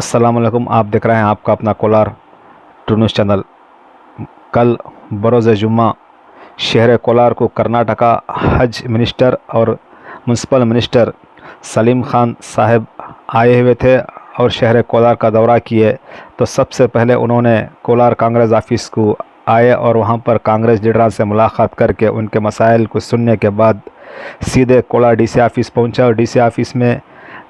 السلام علیکم، آپ دیکھ رہے ہیں آپ کا اپنا کولار ٹو نیوز چینل۔ کل بروز جمعہ شہر کولار کو کرناٹکا حج منسٹر اور منسپل منسٹر سلیم خان صاحب آئے ہوئے تھے اور شہر کولار کا دورہ کیے۔ تو سب سے پہلے انہوں نے کولار کانگریس آفس کو آئے اور وہاں پر کانگریس لیڈران سے ملاقات کر کے ان کے مسائل کو سننے کے بعد سیدھے کولار ڈی سی آفس پہنچا اور ڈی سی آفس میں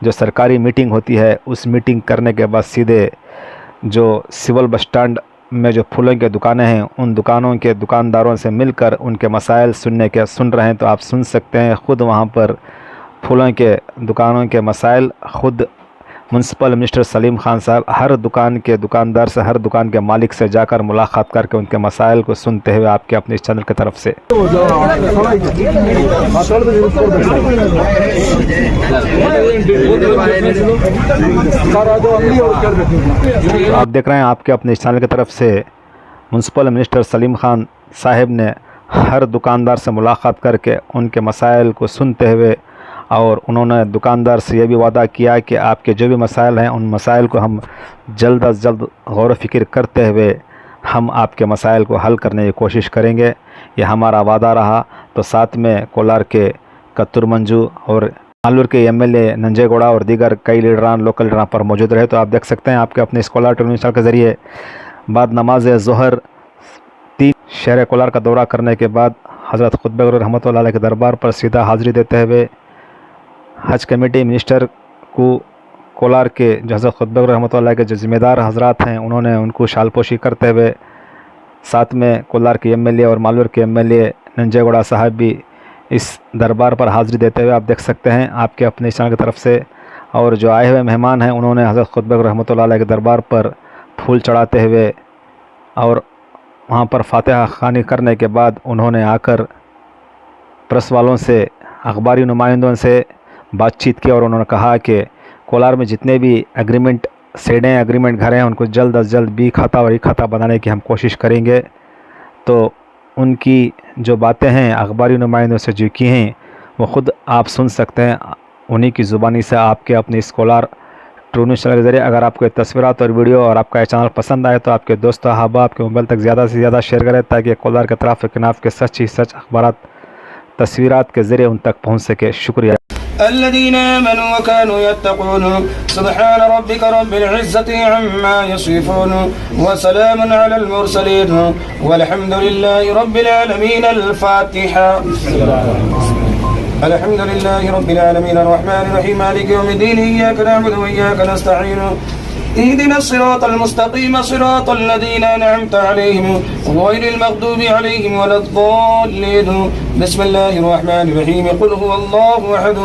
جو سرکاری میٹنگ ہوتی ہے، اس میٹنگ کرنے کے بعد سیدھے جو سول بس اسٹینڈ میں جو پھولوں کے دکانیں ہیں، ان دکانوں کے دکانداروں سے مل کر ان کے مسائل سننے کے سن رہے ہیں تو آپ سن سکتے ہیں، خود وہاں پر پھولوں کے دکانوں کے مسائل خود منسپل منسٹر سلیم خان صاحب ہر دکان کے دکاندار سے، ہر دکان کے مالک سے جا کر ملاقات کر کے ان کے مسائل کو سنتے ہوئے آپ کے اپنے اس چینل کی طرف سے۔ آپ دیکھ رہے ہیں آپ کے اپنے اس چینل کی طرف سے منسپل منسٹر سلیم خان صاحب نے ہر دکاندار سے ملاقات کر کے ان کے مسائل کو سنتے ہوئے اور انہوں نے دکاندار سے یہ بھی وعدہ کیا کہ آپ کے جو بھی مسائل ہیں، ان مسائل کو ہم جلد از جلد غور و فکر کرتے ہوئے ہم آپ کے مسائل کو حل کرنے کی کوشش کریں گے۔ یہ ہمارا وعدہ رہا۔ تو ساتھ میں کولار کے کتر منجو اور مالور کے ایم ایل اے ننجے گوڑا اور دیگر کئی لیڈران، لوکل لیڈران پر موجود رہے تو آپ دیکھ سکتے ہیں، آپ کے اپنے اس کولار ٹیلیویژن کے ذریعے بعد نماز ظہر تین شہر کولار کا دورہ کرنے کے بعد حضرت خطب رحمۃ اللہ علیہ کے دربار پر سیدھا حاضری دیتے ہوئے حج کمیٹی منسٹر کو کولار کے جو حضرت خطب رحمۃ اللہ کے جو ذمہ دار حضرات ہیں، انہوں نے ان کو شال پوشی کرتے ہوئے ساتھ میں کولار کے ایم ایل اے اور مالور کے ایم ایل اے ننجے گوڑا صاحب بھی اس دربار پر حاضری دیتے ہوئے آپ دیکھ سکتے ہیں۔ آپ کے اپنے چینل کی طرف سے اور جو آئے ہوئے مہمان ہیں، انہوں نے حضرت خطب رحمۃ اللہ علیہ کے دربار پر پھول چڑھاتے ہوئے اور وہاں پر فاتحہ خوانی کرنے کے بعد انہوں نے آ کر پریس والوں سے، اخباری نمائندوں سے بات چیت کی اور انہوں نے کہا کہ کولار میں جتنے بھی اگریمنٹ سیڈیں اگریمنٹ گھر ہیں، ان کو جلد از جلد بی کھاتا اور ای کھاتا بنانے کی ہم کوشش کریں گے۔ تو ان کی جو باتیں ہیں، اخباری نمائندوں سے جو کی ہیں، وہ خود آپ سن سکتے ہیں۔ انہی کی زبانی سے آپ کے اپنے اس کولار ٹرو نیوز چینل کے ذریعے اگر آپ کو یہ تصویرات اور ویڈیو اور آپ کا یہ چینل پسند آئے تو آپ کے دوست احباب آپ کے موبائل تک زیادہ سے زیادہ شیئر کریں تاکہ کولار کے طرف کناف کے سچ ہی سچ اخبارات، تصویرات کے ذریعے ان تک پہنچ سکے۔ شکریہ۔ الذين آمنوا وكانوا يتقون. سبحان ربك رب العزة عما يصفون وسلام على المرسلين. والحمد لله رب العالمين الفاتحة. الحمد لله رب العالمين الرحمن الرحيم. مالك يوم الدين. إياك نعبد وإياك نستعين. اهدنا الصراط المستقيم، صراط الذين أنعمت عليهم غير المغضوب عليهم ولا الضالين. بسم الله الرحمن الرحيم. قل هو الله أحد.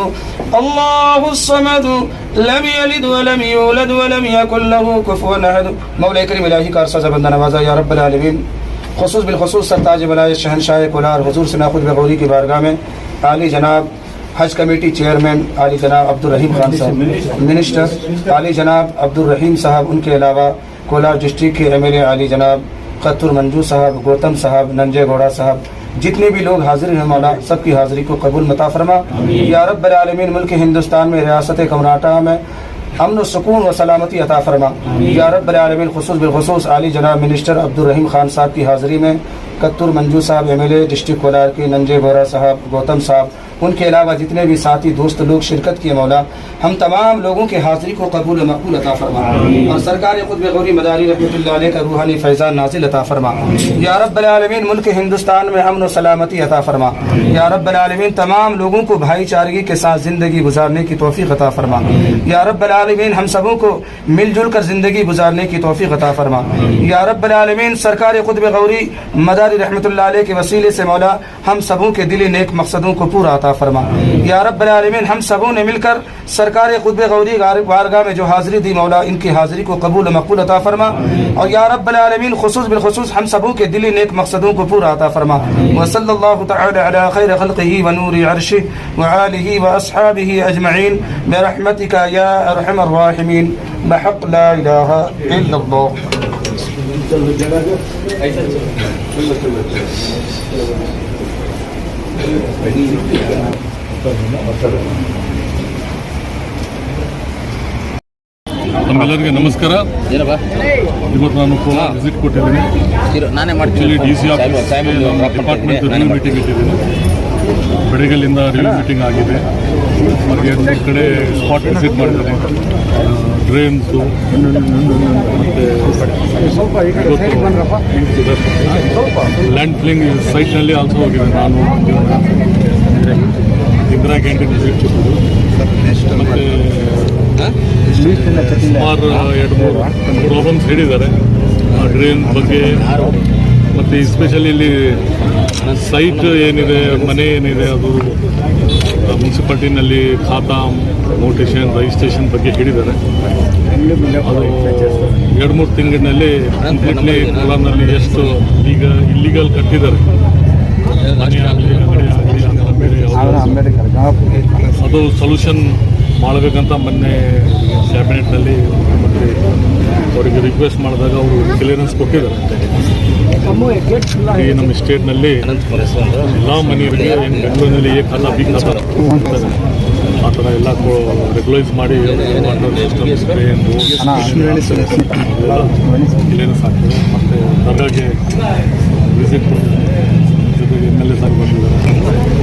الله الصمد لم يلد ولم يولد ولم يكن له كفوا أحد. مولا کریم الہی کا عرصہ بندہ نوازا یا رب العالمین. خصوص بالخصوص سرتاج بلائے شہنشاہ کولار، حضور سے ناخد بغوری کی بارگاہ میں. عالی جناب حج کمیٹی چیئرمین علی جناب عبد الرحیم خان صاحب منسٹر علی جناب عبد الرحیم صاحب ان کے علاوہ کولار ڈسٹرکٹ کے ایم ایل اے علی جناب قطر منجو صاحب گوتم صاحب ننجے گوڑا صاحب جتنے بھی لوگ حاضر ہیں مولا سب کی حاضری کو قبول متا فرما۔ یا رب العالمین ملک ہندوستان میں ریاست کرناٹکا میں امن و سکون و سلامتی عطا فرما۔ یا رب العالمین خصوص بالخصوص علی جناب منسٹر عبد الرحیم خان صاحب کی حاضری میں کتر منجو صاحب M L A district Kolar کے ننجے گورا صاحب گوتم صاحب ان کے علاوہ جتنے بھی ساتھی دوست لوگ شرکت کیے مولا ہم تمام لوگوں کے حاضری کو قبول و مقبول عطا فرما۔ اور سرکار خود غوری مداری رحمۃ اللہ علیہ کا روحانی فیضان نازل عطا فرما۔ یا رب العالمین ملک ہندوستان میں امن و سلامتی عطا فرما۔ یا رب العالمین تمام لوگوں کو بھائی چارگی کے ساتھ زندگی گزارنے کی توفیق عطا فرما۔ یا رب العالمین ہم سبوں کو مل جل کر زندگی گزارنے کی توفیق عطا فرما۔ یا رب العالمین سرکار خود غوری مداری رحمۃ اللہ علیہ کے وسیلے سے مولا ہم سبوں کے دلی نیک مقصدوں کو پورا عطا فرما۔ یا رب العالمین، ہم سبوں نے مل کر سرکار خطب غوری بارگاہ میں جو حاضری دی، مولا ان کی حاضری کو قبول و مقبول عطا فرما۔ اور یا رب العالمین، خصوص بالخصوص، ہم سبوں کے دلی نیک مقصدوں کو پورا عطا فرما۔ وصلی اللہ تعالی علی خیر خلقه ونور عرشه وآله واصحابه اجمعین۔ برحمتك یا ارحم الراحمین۔ بحق لا الہ الا اللہ۔ ತಮ್ಮೆಲ್ಲರಿಗೆ ನಮಸ್ಕಾರ. ಇವತ್ತು ನಾನು ಕೋಲಾರ ವಿಸಿಟ್ ಕೊಟ್ಟಿದ್ದೀನಿ. ನಾನೇ actually D C department review meeting ಇಟ್ಟಿದ್ದೀನಿ. ಬೆಳಗ್ಗೆಲಿಂದ ರಿವ್ಯೂ ಮೀಟಿಂಗ್ ಆಗಿದೆ. ಹಾಗೆ ಒಂದು ಕಡೆ ಸ್ಪಾಟ್ ವಿಸಿಟ್ ಮಾಡಿದ್ದಾರೆ ಡ್ರೈನ್ಸು ಮತ್ತು ಲ್ಯಾಂಡ್ ಫ್ಲಿಂಗ್ ಸೈಟ್ನಲ್ಲಿ ಆಲ್ಸೋ ಹೋಗಿದೆ ನಾನು. ಇಂದಿರಾ ಕ್ಯಾಂಟೀನ್ ವಿಸಿಟ್ ಕೊಟ್ಟಿದ್ದು ಮತ್ತು ಸುಮಾರು ಎರಡು ಮೂರು ಪ್ರಾಬ್ಲಮ್ಸ್ ಹೇಳಿದ್ದಾರೆ. ಡ್ರೈನ್ ಬಗ್ಗೆ ಮತ್ತು ಎಸ್ಪೆಷಲಿ ಇಲ್ಲಿ ಸೈಟ್ ಏನಿದೆ ಮನೆ ಏನಿದೆ ಅದು ಮುನ್ಸಿಪಾಲ್ಟಿನಲ್ಲಿ ಖಾತಾ ನೋಟೇಷನ್ ರಿಜಿಸ್ಟ್ರೇಷನ್ ಬಗ್ಗೆ ಹೇಳಿದ್ದಾರೆ. ಅದು ಎರಡು ಮೂರು ತಿಂಗಳಿನಲ್ಲಿ ಕಂಪ್ಲೀಟ್ಲಿ ಕೋಲಾರ್ನಲ್ಲಿ ಎಷ್ಟು ಈಗ ಇಲ್ಲಿಗಲ್ ಕಟ್ಟಿದ್ದಾರೆ. ಅದು ಸೊಲ್ಯೂಷನ್ ಮಾಡಬೇಕಂತ ಮೊನ್ನೆ ಕ್ಯಾಬಿನೆಟ್ನಲ್ಲಿ ಮುಖ್ಯಮಂತ್ರಿ ಅವರಿಗೆ ರಿಕ್ವೆಸ್ಟ್ ಮಾಡಿದಾಗ ಅವರು ಕ್ಲಿಯರೆನ್ಸ್ ಕೊಟ್ಟಿದ್ದಾರೆ ಈ ನಮ್ಮ ಸ್ಟೇಟ್ನಲ್ಲಿ ಎಲ್ಲ ಮನೆಯವರಿಗೆ ಏನು ಬೆಂಗಳೂರಿನಲ್ಲಿ ಏ ಕಾಲ ಬಿ. ಆ ಥರ ಎಲ್ಲ ರೆಗ್ಯುಲೈಸ್ ಮಾಡಿ ಕ್ಲಿಯರೆನ್ಸ್ ಆಗ್ತದೆ. ಮತ್ತು ದರ್ಗಾಗೆ ವಿಸಿಟ್ ಜೊತೆಗೆ ಎಂ ಎಲ್ ಎ ಸಾರಿ ಬಂದಿದ್ದಾರೆ.